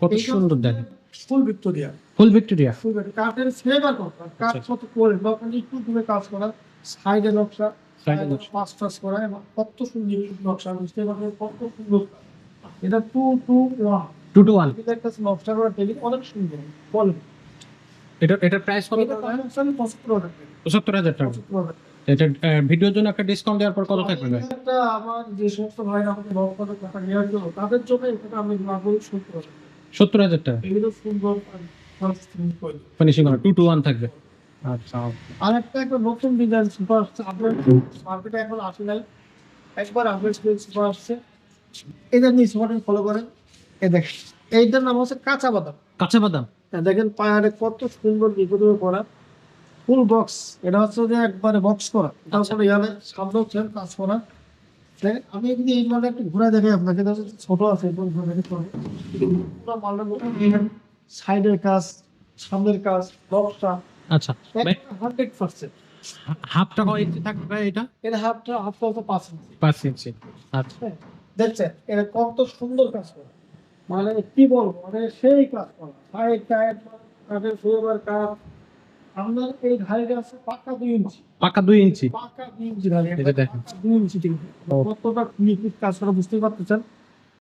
কত সুন্দর দেখেন। ফুল ভিক্টোরিয়া। ফুল ভিক্টোরিয়া? ফুল কাঠের ফ্লেভার কত কাঠ আচ্ছা। কত করে? বা একটু দূরে কাজ করা। সাইডে নকশা। পাঁচ টাচ করা এবং কত সুন্দর নকশা বুঝতে পারবেন কত সুন্দর। এটা two two one. Two two one. এটা একটা নকশা করা টেবিল অনেক সুন্দর। বল এটা এটার প্রাইস কত পঁচাত্তর হাজার টাকা। এটা ভিডিওর জন্য একটা ডিসকাউন্ট দেওয়ার পর কত থাকবে? ভাই আমার যে সমস্ত ভাইরা আমাকে বড় করে টাকা নেওয়ার জন্য তাদের জন্য এটা আমি মাগুল সত্তর। সত্তর হাজার টাকা। ফিনিশিং করা টু টু ওয়ান থাকবে। আচ্ছা আর একটা একটা নতুন ডিজাইন সুপার আপনার মার্কেটে এখন আসে নাই। একবার আপডেট সুপার আসছে। এটা নিয়ে সুপার ফলো করেন। এ দেখেন এইটার নাম হচ্ছে কাঁচা বাদাম। কাঁচা বাদাম? হ্যাঁ, দেখেন পায়ারে কত সুন্দর বিপদে করা। ফুল বক্স এটা হচ্ছে যে একবারে বক্স করা। এটা হচ্ছে ইয়ালে সামনে হচ্ছে কাজ করা। আমি যদি এই মালটা একটু ঘুরে দেখে আপনাকে ছোট আছে। পুরো মালটা সাইডের কাজ সামনের কাজ বক্সটা আচ্ছা হান্ড্রেড পার্সেন্ট হাফটা কয় ইঞ্চি থাকবে এটা এর হাফটা হাফটা হচ্ছে পাঁচ ইঞ্চি পাঁচ ইঞ্চি আচ্ছা হ্যাঁ, দেখছেন এটা কত সুন্দর কাজ করা মানে কি বলব মানে সেই কাজ করা সাইড টাইড কাঠের ফেভার কাঠ আপনার এই ঘাড়িটা আছে পাকা দুই ইঞ্চি। পাকা দুই ইঞ্চি? পাকা দুই ইঞ্চি ঘাড়ি দুই ইঞ্চি ঠিক। কতটা নিখুঁত কাজ করা বুঝতে পারতেছেন?